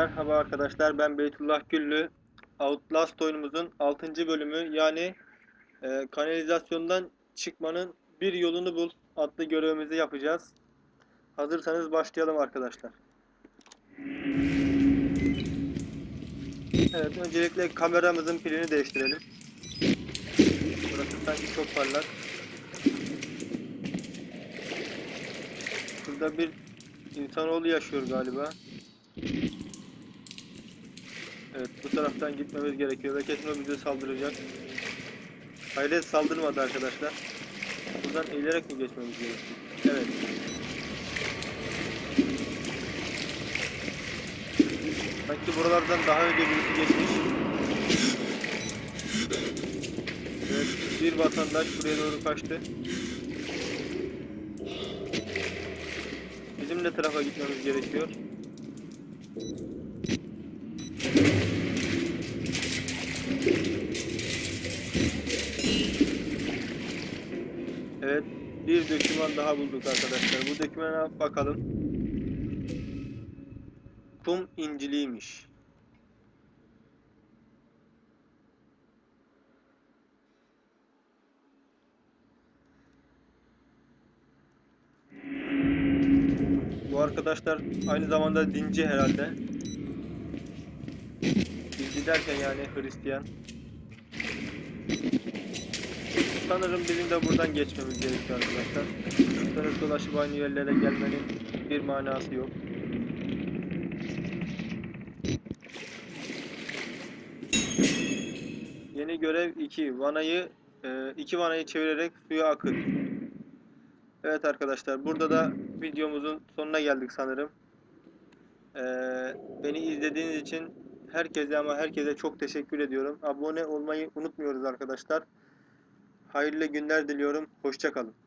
Merhaba arkadaşlar ben Beytullah Güllü. Outlast oyunumuzun 6. bölümü yani e, kanalizasyondan çıkmanın bir yolunu bul adlı görevimizi yapacağız. Hazırsanız başlayalım arkadaşlar. Evet öncelikle kameramızın pilini değiştirelim. Burası sanki çok parlak. Burada bir insanoğlu yaşıyor galiba. Evet bu taraftan gitmemiz gerekiyor ve kesin bize saldıracak. Hayret saldırmadı arkadaşlar. Buradan eğilerek mi geçmemiz gerekiyor? Evet. Sanki buralardan daha önce birisi geçmiş. Evet bir vatandaş buraya doğru kaçtı. Bizim ne tarafa gitmemiz gerekiyor? Evet, bir döküman daha bulduk arkadaşlar. Bu dökümana bakalım. Kum inciliymiş. Bu arkadaşlar aynı zamanda dinci herhalde. Dinci derken yani Hristiyan. Sanırım bizim de buradan geçmemiz gerekiyor arkadaşlar. Dönüp dolaşıp aynı yerlere gelmenin bir manası yok. Yeni görev 2. Vanayı e, iki vanayı çevirerek suya akıt. Evet arkadaşlar burada da videomuzun sonuna geldik sanırım. E, beni izlediğiniz için herkese ama herkese çok teşekkür ediyorum. Abone olmayı unutmuyoruz arkadaşlar. Hayırlı günler diliyorum. Hoşçakalın.